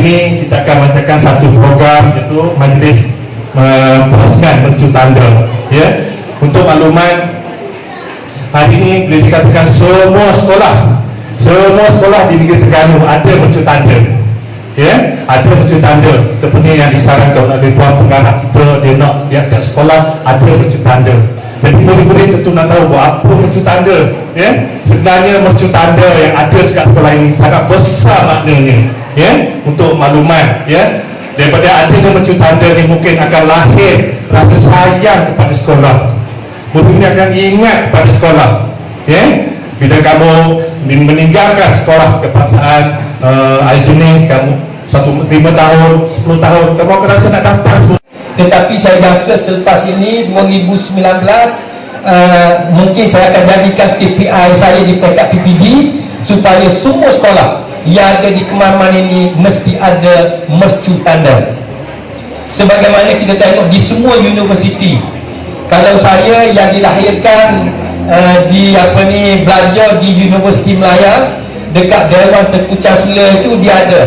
ini kita akan mengadakan satu program iaitu majlis memuaskan mercu tanda ya. Untuk makluman hari ini boleh dikatakan semua sekolah semua sekolah di negeri Terengganu ada mercu tanda ya. Ada mercu tanda seperti yang disarankan oleh tuan pengarah kita dia nak ya, kat sekolah ada mercu tanda jadi murid-murid tentu nak tahu buat apa mercu tanda ya. Sebenarnya mercu tanda yang ada dekat sekolah ini sangat besar maknanya ya? Untuk makluman ya? Daripada adanya mercu tanda ni mungkin akan lahir rasa sayang kepada sekolah. Murid-murid akan ingat pada sekolah ya? Bila kamu meninggalkan sekolah kebangsaan uh, Aljuni kamu satu lima tahun, sepuluh tahun kamu akan rasa nak datang semua. Tetapi saya jangka selepas ini 2019 uh, mungkin saya akan jadikan KPI saya di peringkat PPD supaya semua sekolah yang ada di Kemaman ini mesti ada mercu tanda sebagaimana kita tengok di semua universiti kalau saya yang dilahirkan uh, di apa ni belajar di Universiti Melaya dekat Dewan Tengku Chancellor itu dia ada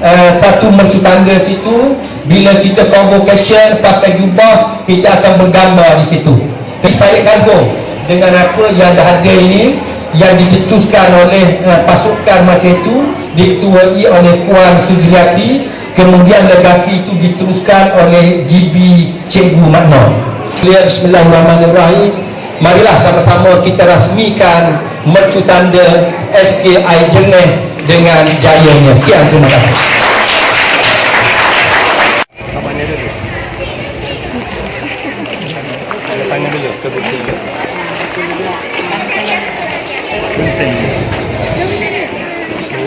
uh, satu mercu tanda situ. Bila kita convocation pakai jubah kita akan bergambar di situ. Jadi saya kagum dengan apa yang dah ada ini yang dicetuskan oleh uh, pasukan masa itu diketuai oleh Puan Sujriati kemudian legasi itu diteruskan oleh GB Cikgu Makno. Bismillahirrahmanirrahim. Marilah sama-sama kita rasmikan mercu tanda SKI Jeneh dengan jayanya. Sekian terima kasih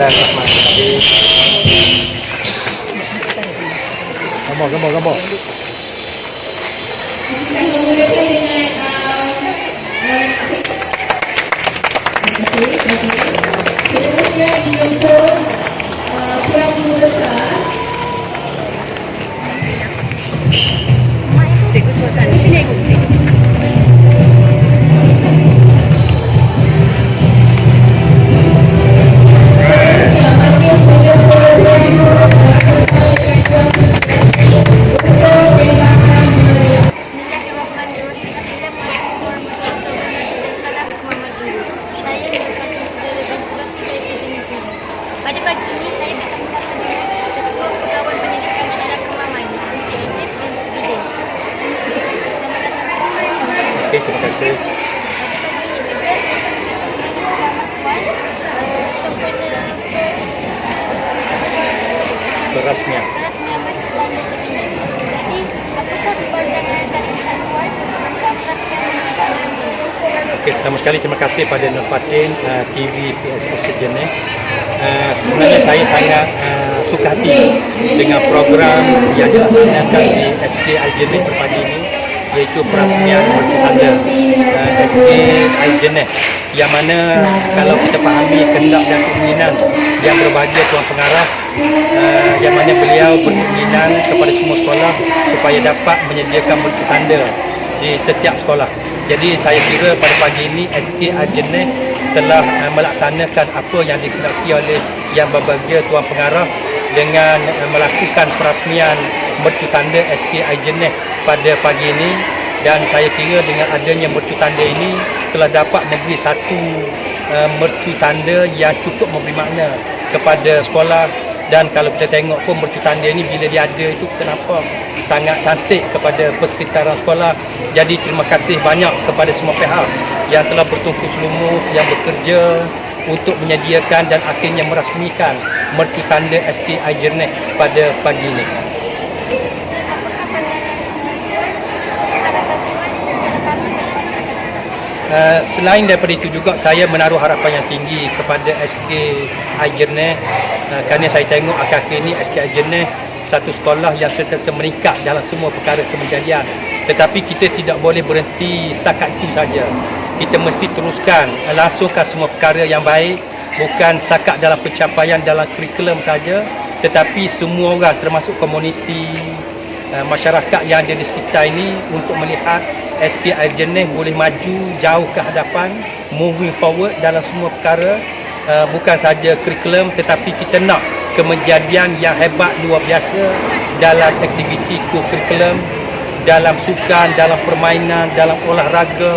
กระบอกกระบอกกระบอกเพื่อดูแล uh, sempena first Berasmian. rasmian bertanda Sejin Negeri. Jadi, apakah bertanda ini? Okey, pertama sekali terima kasih pada Nur Fatin uh, TV PSS Sejenis. Uh, sebenarnya saya sangat uh, suka hati dengan program yang dilaksanakan di SK Aljenis pagi ini iaitu perasmian bertanda uh, Aljenis yang mana kalau kita fahami kehendak dan keinginan yang berbahagia Tuan Pengarah. Uh, yang mana beliau berkeinginan kepada semua sekolah supaya dapat menyediakan bertanda di setiap sekolah. Jadi saya kira pada pagi ini SK Arjenih telah uh, melaksanakan apa yang dikehendaki oleh yang berbahagia Tuan Pengarah dengan uh, melakukan perasmian mercu tanda SK Arjenih pada pagi ini. Dan saya kira dengan adanya mercu tanda ini telah dapat memberi satu uh, mercu tanda yang cukup memberi makna kepada sekolah dan kalau kita tengok pun mercu tanda ni bila dia ada itu kita nampak sangat cantik kepada persekitaran sekolah jadi terima kasih banyak kepada semua pihak yang telah bertungkus lumus yang bekerja untuk menyediakan dan akhirnya merasmikan mercu tanda SK Ajernek pada pagi ini? Uh, selain daripada itu juga saya menaruh harapan yang tinggi kepada SK Ajerneh kerana saya tengok akhir-akhir ini SK Ajerneh satu sekolah yang sentiasa meningkat dalam semua perkara kemenjadian tetapi kita tidak boleh berhenti setakat itu saja. Kita mesti teruskan langsungkan semua perkara yang baik bukan setakat dalam pencapaian dalam kurikulum saja. Tetapi semua orang termasuk komuniti uh, masyarakat yang ada di sekitar ini untuk melihat SK Aljenih boleh maju jauh ke hadapan moving forward dalam semua perkara uh, bukan saja kurikulum tetapi kita nak kejadian yang hebat luar biasa dalam aktiviti kurikulum dalam sukan, dalam permainan, dalam olahraga,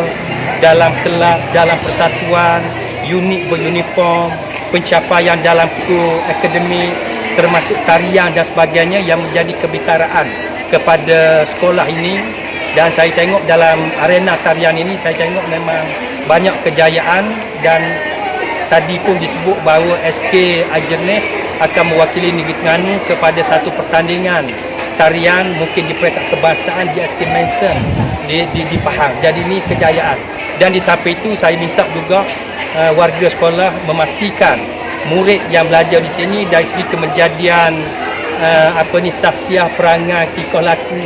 dalam kelab, dalam persatuan, unit beruniform, pencapaian dalam kru akademik, termasuk tarian dan sebagainya yang menjadi kebitaraan kepada sekolah ini. Dan saya tengok dalam arena tarian ini saya tengok memang banyak kejayaan dan tadi pun disebut bahawa SK Ajernih akan mewakili Negeri Terengganu kepada satu pertandingan tarian mungkin di peringkat kebangsaan di SK Manson di, di, di Pahang. Jadi ini kejayaan. Dan di samping itu saya minta juga uh, warga sekolah memastikan murid yang belajar di sini dari segi kemejadian uh, apa ni sasiah perangai tingkah laku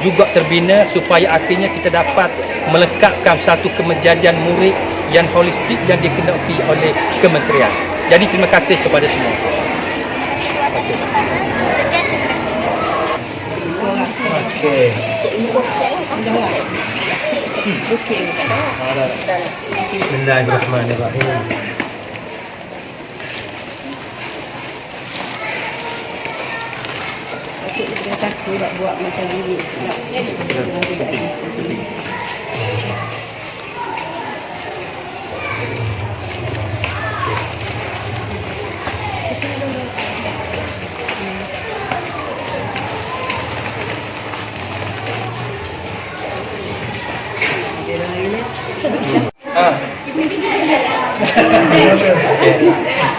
juga terbina supaya akhirnya kita dapat melengkapkan satu kemejadian murid yang holistik yang dikenapi oleh kementerian. Jadi terima kasih kepada semua. Sekian terima kasih. Bismillahirrahmanirrahim. Dia takut nak buat macam ni. আচ্ছা, আচ্ছা। হ্যাঁ।, হ্যাঁ।